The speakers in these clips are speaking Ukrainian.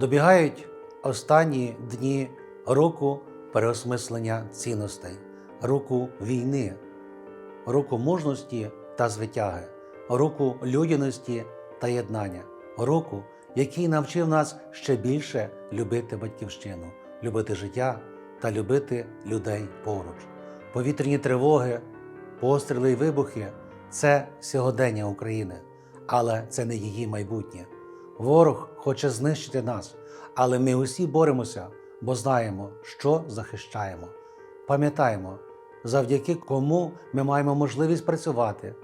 Добігають останні дні року переосмислення цінностей, року війни, року мужності та звитяги, року людяності та єднання, року, який навчив нас ще більше любити батьківщину, любити життя та любити людей поруч. Повітряні тривоги, постріли й вибухи це сьогодення України, але це не її майбутнє. Ворог хоче знищити нас, але ми усі боремося, бо знаємо, що захищаємо. Пам'ятаємо, завдяки кому ми маємо можливість працювати,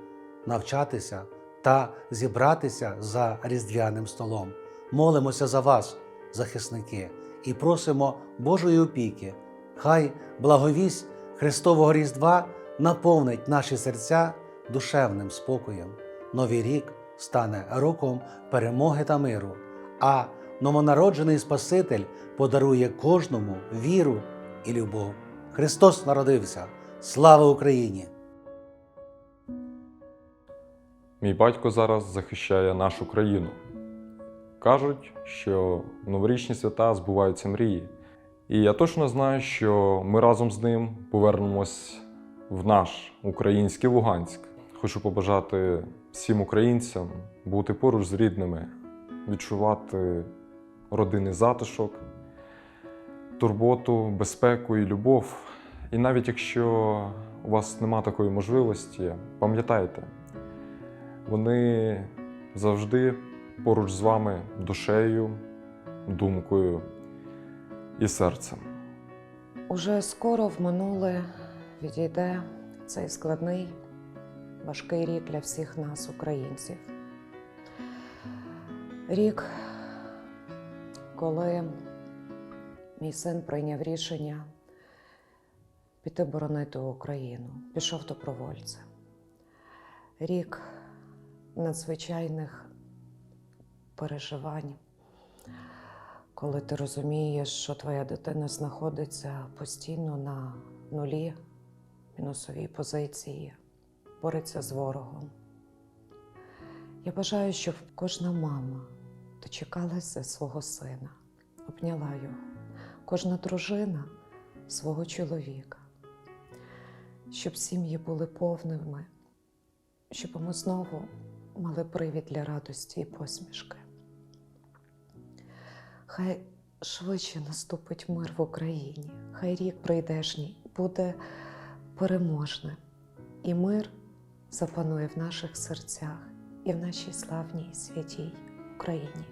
навчатися та зібратися за різдвяним столом. Молимося за вас, захисники, і просимо Божої опіки. Хай благовість Христового Різдва наповнить наші серця душевним спокоєм. Новий рік стане роком перемоги та миру, а новонароджений Спаситель подарує кожному віру і любов. Христос народився! Слава Україні! Мій батько зараз захищає нашу країну. Кажуть, що новорічні свята збуваються мрії. І я точно знаю, що ми разом з ним повернемось в наш український Луганськ. Хочу побажати всім українцям бути поруч з рідними, відчувати родинний затишок, турботу, безпеку і любов. І навіть якщо у вас нема такої можливості, пам'ятайте, вони завжди поруч з вами душею, думкою і серцем. Уже скоро в минуле відійде цей складний, важкий рік для всіх нас, українців. Рік, коли мій син прийняв рішення піти боронити Україну, пішов добровольцем. Рік надзвичайних переживань, коли ти розумієш, що твоя дитина знаходиться постійно на нулі, мінусовій позиції, бореться з ворогом. Я бажаю, щоб кожна мама дочекалася свого сина, обняла його, кожна дружина свого чоловіка, щоб сім'ї були повними, щоб ми знову мали привід для радості і посмішки. Хай швидше наступить мир в Україні, хай рік прийдешній буде переможним, і мир запанує в наших серцях і в нашій славній святій Україні.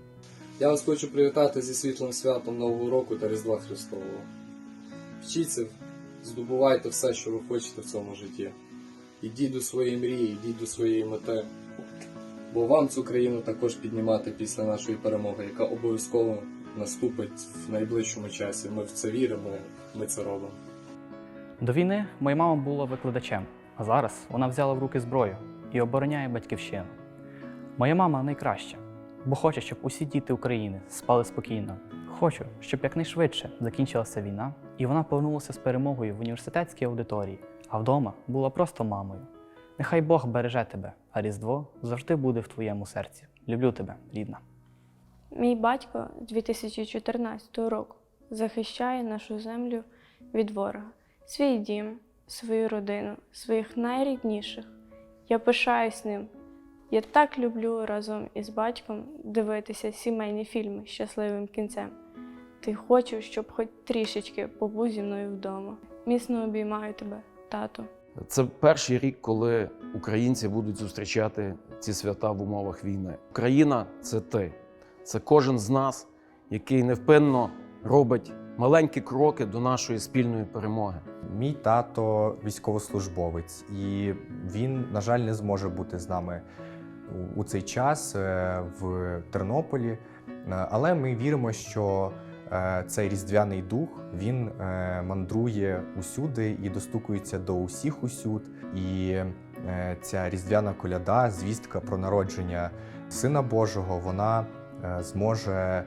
Я вас хочу привітати зі світлим святом Нового року та Різдва Христового. Вчіться, здобувайте все, що ви хочете в цьому житті. Ідіть до своєї мрії, йдіть до своєї мети. Бо вам цю країну також піднімати після нашої перемоги, яка обов'язково наступить в найближчому часі. Ми в це віримо, ми це робимо. До війни моя мама була викладачем, а зараз вона взяла в руки зброю і обороняє батьківщину. Моя мама найкраща, бо хоче, щоб усі діти України спали спокійно. Хочу, щоб якнайшвидше закінчилася війна, і вона повернулася з перемогою в університетській аудиторії, а вдома була просто мамою. Нехай Бог береже тебе, а Різдво завжди буде в твоєму серці. Люблю тебе, рідна. Мій батько з 2014 року захищає нашу землю від ворога, свій дім, свою родину, своїх найрідніших. Я пишаюсь ним. Я так люблю разом із батьком дивитися сімейні фільми з щасливим кінцем. Ти хочу, щоб хоч трішечки побув зі мною вдома. Міцно обіймаю тебе, тато. Це перший рік, коли українці будуть зустрічати ці свята в умовах війни. Україна це ти, це кожен з нас, який невпинно робить маленькі кроки до нашої спільної перемоги. Мій тато військовослужбовець, і він, на жаль, не зможе бути з нами у- цей час е, в Тернополі. Е, Але ми віримо, що е, цей різдвяний дух він мандрує усюди і достукується до усіх усюд. І ця різдвяна коляда, звістка про народження Сина Божого, вона зможе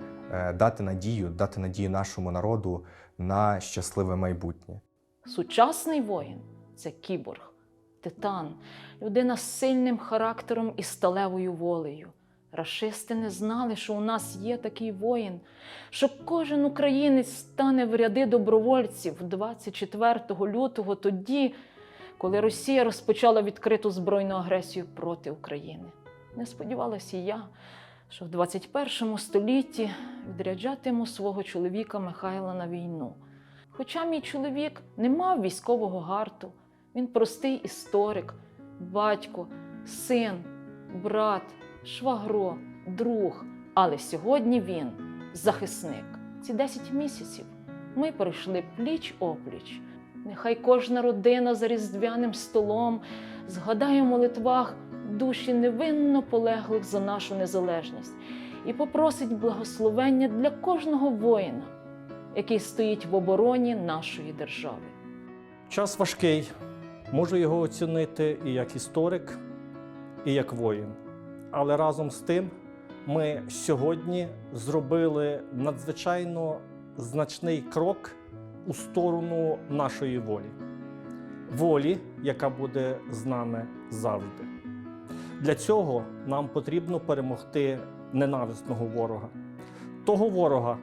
дати надію, дати надію нашому народу на щасливе майбутнє. Сучасний воїн це кіборг, титан, людина з сильним характером і сталевою волею, Рашисти не знали, що у нас є такий воїн, що кожен українець стане в ряди добровольців 24 лютого, тоді, коли Росія розпочала відкриту збройну агресію проти України. Не сподівалася я, що в 21 столітті відряджатиму свого чоловіка Михайла на війну. Хоча мій чоловік не мав військового гарту, він простий історик, батько, син, брат, швагро, друг. Але сьогодні він захисник. Ці 10 місяців ми пройшли пліч опліч. Нехай кожна родина за різдвяним столом згадає в молитвах душі невинно полеглих за нашу незалежність і попросить благословення для кожного воїна, який стоїть в обороні нашої держави. Час важкий. Можу його оцінити і як історик, і як воїн. Але разом з тим ми сьогодні зробили надзвичайно значний крок у сторону нашої волі. Волі, яка буде з нами завжди. Для цього нам потрібно перемогти ненависного ворога, того ворога,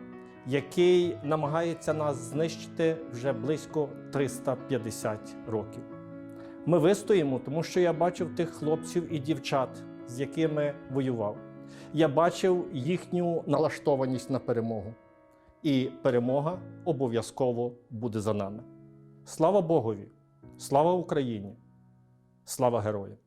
який намагається нас знищити вже близько 350 років. Ми вистоїмо, тому що я бачив тих хлопців і дівчат, з якими воював. Я бачив їхню налаштованість на перемогу. І перемога обов'язково буде за нами. Слава Богові! Слава Україні! Слава героям!